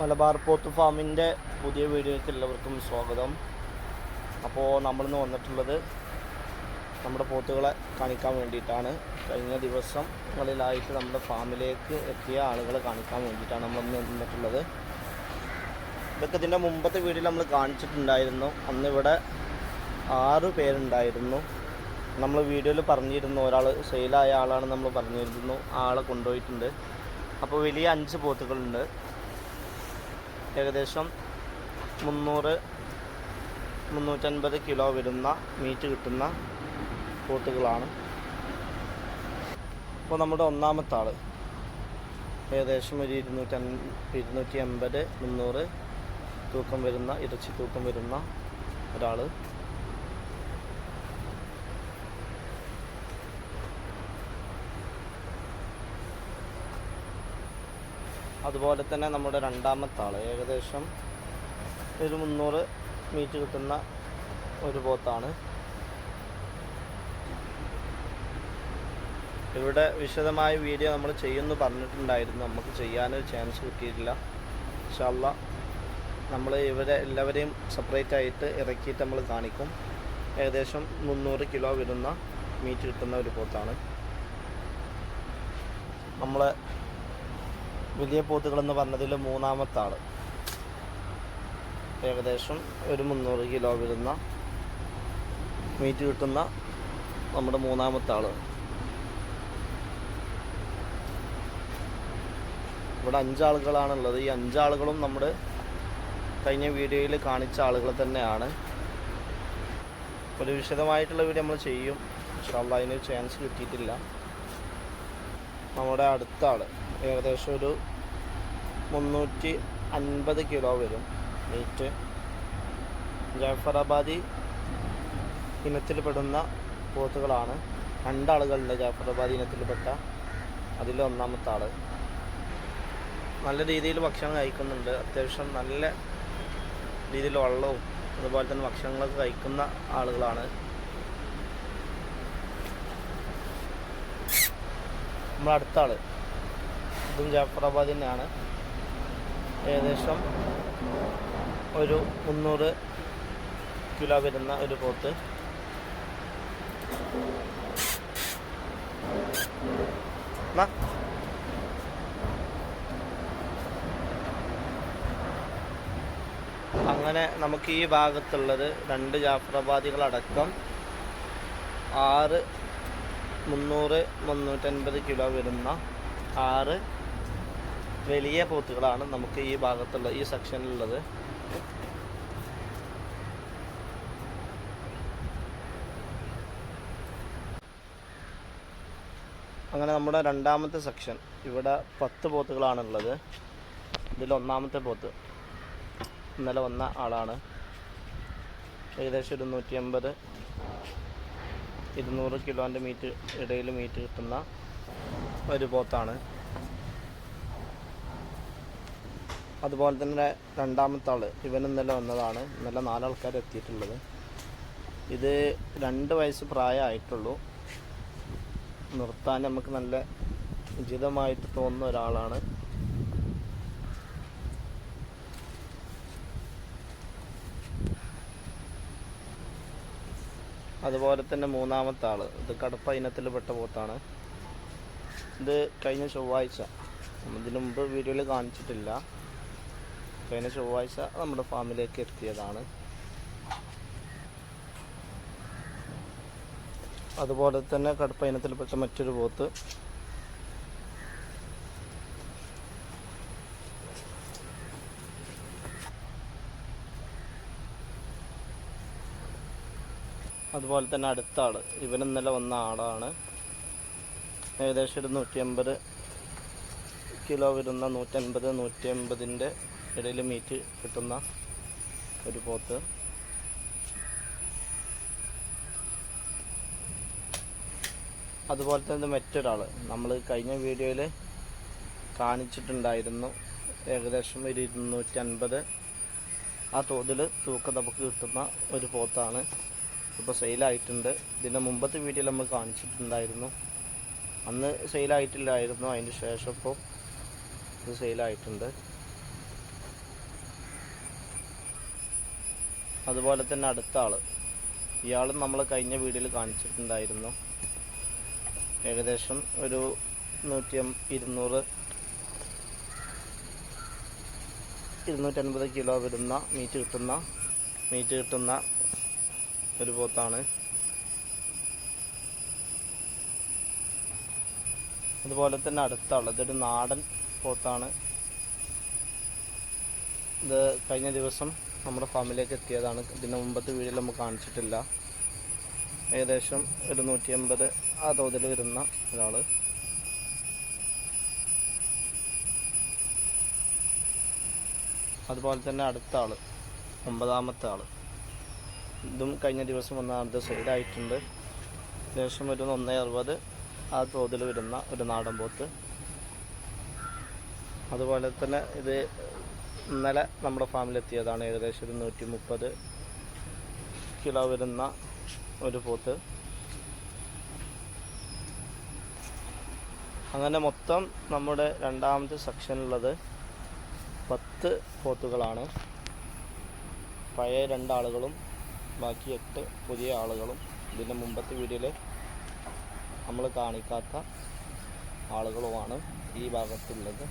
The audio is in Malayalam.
മലബാർ പോത്ത് ഫാമിന്റെ പുതിയ വീഡിയോയ്ക്ക് എല്ലാവർക്കും സ്വാഗതം. അപ്പോൾ നമ്മളിന്ന് വന്നിട്ടുള്ളത് നമ്മുടെ പോത്തുകളെ കാണിക്കാൻ വേണ്ടിയിട്ടാണ്. കഴിഞ്ഞ ദിവസങ്ങളിലായിട്ട് നമ്മുടെ ഫാമിലേക്ക് എത്തിയ ആളുകളെ കാണിക്കാൻ വേണ്ടിയിട്ടാണ് നമ്മളിന്ന് വന്നിട്ടുള്ളത്. ഇതൊക്കെ ഇതിന്റെ മുമ്പത്തെ വീഡിയോയിൽ നമ്മൾ കാണിച്ചിട്ടുണ്ടായിരുന്നു. അന്നിവിടെ ആറ് പേരുണ്ടായിരുന്നു. നമ്മൾ വീഡിയോയിൽ പറഞ്ഞിരുന്നു ഒരാൾ സെയിലായ ആളാണ് നമ്മൾ പറഞ്ഞിരുന്നു ആളെ കൊണ്ടുപോയിട്ടുണ്ട്. അപ്പോൾ വലിയ അഞ്ച് പോത്തുകളുണ്ട്. ഏകദേശം മുന്നൂറ് മുന്നൂറ്റൻപത് കിലോ വരുന്ന മീറ്റ് കിട്ടുന്ന പോത്തുകളാണ് അപ്പോൾ നമ്മുടെ ഒന്നാമത്തെ ആൾ ഏകദേശം ഒരു ഇരുന്നൂറ്റി ഇരുന്നൂറ്റി എൺപത് മുന്നൂറ് തൂക്കം വരുന്ന ഇറച്ചി തൂക്കം വരുന്ന ഒരാൾ. അതുപോലെ തന്നെ നമ്മുടെ രണ്ടാമത്തെ ആൾ ഏകദേശം ഒരു മുന്നൂറ് മീറ്റ് കിട്ടുന്ന ഒരു പോത്താണ്. ഇവിടെ വിശദമായ വീഡിയോ നമ്മൾ ചെയ്യുമെന്ന് പറഞ്ഞിട്ടുണ്ടായിരുന്നു. നമുക്ക് ചെയ്യാനൊരു ചാൻസ് കിട്ടിയിട്ടില്ല. ഇൻഷാല്ല നമ്മൾ ഇവരെ എല്ലാവരെയും സെപ്പറേറ്റ് ആയിട്ട് ഇറക്കിയിട്ട് നമ്മൾ കാണിക്കും. ഏകദേശം മുന്നൂറ് കിലോ വരുന്ന മീറ്റ് കിട്ടുന്ന ഒരു പോത്താണ്. നമ്മളെ വലിയ പോത്തുകളെന്ന് പറഞ്ഞതിൽ മൂന്നാമത്തെ ആൾ ഏകദേശം ഒരു മുന്നൂറ് കിലോ വരുന്ന മീറ്റ് കിട്ടുന്ന നമ്മുടെ മൂന്നാമത്തെ ആൾ ഇവിടെ അഞ്ചാളുകളാണുള്ളത്. ഈ അഞ്ചാളുകളും നമ്മുടെ കഴിഞ്ഞ വീഡിയോയിൽ കാണിച്ച ആളുകൾ തന്നെയാണ്. ഒരു വിശദമായിട്ടുള്ള വീഡിയോ നമ്മൾ ചെയ്യും. പക്ഷേ അതിന് ചാൻസ് കിട്ടിയിട്ടില്ല. നമ്മുടെ അടുത്ത ആൾ ഏകദേശം ഒരു മുന്നൂറ്റി അൻപത് കിലോ വരും. വെയിറ്റ് ജാഫറാബാദി ഇനത്തിൽപ്പെടുന്ന പോത്തുകളാണ്. രണ്ടാളുകളുണ്ട് ജാഫറാബാദി ഇനത്തിൽപ്പെട്ട അതിൽ ഒന്നാമത്തെ ആൾ നല്ല രീതിയിൽ ഭക്ഷണം കഴിക്കുന്നുണ്ട്. അത്യാവശ്യം നല്ല രീതിയിൽ വെള്ളവും അതുപോലെ തന്നെ ഭക്ഷണങ്ങളൊക്കെ കഴിക്കുന്ന ആളുകളാണ്. നമ്മളടുത്ത ആൾ. ഇതും ജാഫറാബാദ് തന്നെയാണ് ഏകദേശം ഒരു മുന്നൂറ് കിലോ വരുന്ന ഒരു പോത്ത്. അങ്ങനെ നമുക്ക് ഈ ഭാഗത്തുള്ളത് രണ്ട് ജാഫറാബാദികളടക്കം ആറ് മുന്നൂറ് മുന്നൂറ്റൻപത് കിലോ വരുന്ന ആറ് വലിയ പോത്തുകളാണ് നമുക്ക് ഈ ഭാഗത്തുള്ള ഈ സെക്ഷനിലുള്ളത് അങ്ങനെ നമ്മുടെ രണ്ടാമത്തെ സെക്ഷൻ ഇവിടെ പത്ത് പോത്തുകളാണുള്ളത്. ഇതിൽ ഒന്നാമത്തെ പോത്ത് ഇന്നലെ വന്ന ആളാണ്. ഏകദേശം ഒരു നൂറ്റി അമ്പത് ഇരുന്നൂറ് കിലോന്റെ മീറ്റ് ഇടയിൽ മീറ്റ് കിട്ടുന്ന ഒരു പോത്താണ്. അതുപോലെ തന്നെ രണ്ടാമത്തെ ആൾ ഇവൻ ഇന്നലെ വന്നതാണ്. ഇന്നലെ നാലാൾക്കാർ എത്തിയിട്ടുള്ളത്. ഇത് രണ്ട് വയസ്സ് പ്രായമായിട്ടുള്ളൂ. നിർത്താൻ നമുക്ക് നല്ല ഉചിതമായിട്ട് തോന്നുന്ന ഒരാളാണ്. അതുപോലെ തന്നെ മൂന്നാമത്തെ ആൾ ഇത് കടപ്പ ഇനത്തിൽപ്പെട്ട പോത്താണ്. ഇത് കഴിഞ്ഞ ചൊവ്വാഴ്ച. ഇതിനു മുമ്പ് വീഡിയോയിൽ കാണിച്ചിട്ടില്ല. കഴിഞ്ഞ ചൊവ്വാഴ്ച നമ്മുടെ ഫാമിലേക്ക് എത്തിയതാണ്. അതുപോലെ തന്നെ കടുപ്പ ഇനത്തിൽപ്പെട്ട മറ്റൊരു പോത്ത്. അതുപോലെ തന്നെ അടുത്ത ആൾ ഇവൻ ഇന്നലെ വന്ന ആളാണ്. ഏകദേശം ഒരു നൂറ്റി അമ്പത് കിലോ വരുന്ന നൂറ്റൻപത് നൂറ്റി അമ്പതിന്റെ ഇടയിൽ മീറ്റ് കിട്ടുന്ന ഒരു പോത്ത് അതുപോലെ തന്നെ മറ്റൊരാൾ നമ്മൾ കഴിഞ്ഞ വീഡിയോയിൽ കാണിച്ചിട്ടുണ്ടായിരുന്നു ഏകദേശം ഒരു ഇരുന്നൂറ്റി അൻപത് ആ തോതിൽ തൂക്കം നമുക്ക് കിട്ടുന്ന ഒരു പോത്താണ് ഇപ്പോൾ സെയിലായിട്ടുണ്ട് ഇതിന്റെ മുമ്പത്തെ വീഡിയോയിൽ നമ്മൾ കാണിച്ചിട്ടുണ്ടായിരുന്നു. അന്ന് സെയിലായിട്ടില്ലായിരുന്നു അതിന് ശേഷം ഇപ്പോൾ ഇത് സെയിലായിട്ടുണ്ട് അതുപോലെ തന്നെ അടുത്ത ആൾ ഇയാളും നമ്മൾ കഴിഞ്ഞ വീഡിയോയിൽ കാണിച്ചിട്ടുണ്ടായിരുന്നു. ഏകദേശം ഒരു നൂറ്റി ഇരുന്നൂറ് ഇരുന്നൂറ്റൻപത് കിലോ വരുന്ന മീറ്റ് കിട്ടുന്ന മീറ്റ് കിട്ടുന്ന ഒരു പോത്താണ്. അതുപോലെ തന്നെ അടുത്താണ് ഇതൊരു നാടൻ പോത്താണ്. ഇത് കഴിഞ്ഞ ദിവസം നമ്മുടെ ഫാമിലേക്ക് എത്തിയതാണ്. ഇതിന് മുമ്പത്തെ വീഡിയോയിൽ നമുക്ക് കാണിച്ചിട്ടില്ല. ഏകദേശം ഒരു നൂറ്റി അമ്പത് ആ തോതിൽ വരുന്ന ഒരാൾ അതുപോലെ തന്നെ അടുത്ത ആൾ ഒമ്പതാമത്തെ ആൾ ഇതും കഴിഞ്ഞ ദിവസം ഒന്നാമത്തെ സൈഡായിട്ടുണ്ട് ഏകദേശം ഒരു ഒന്നേ അറുപത് ആ തോതിൽ വരുന്ന ഒരു നാടൻ പോത്ത്. അതുപോലെ തന്നെ ഇത് ഇന്നലെ നമ്മുടെ ഫാമിലെത്തിയതാണ് ഏകദേശം ഒരു നൂറ്റി മുപ്പത് കിലോ വരുന്ന ഒരു പോത്ത്. അങ്ങനെ മൊത്തം നമ്മുടെ രണ്ടാമത്തെ സെക്ഷനിലുള്ളത് പത്ത് പോത്തുകളാണ്. പഴയ രണ്ടാളുകളും ബാക്കി എട്ട് പുതിയ ആളുകളും ഇതിന്റെ മുമ്പത്തെ വീഡിയോയിൽ നമ്മൾ കാണിക്കാത്ത ആളുകളുമാണ് ഈ ഭാഗത്തുള്ളത്.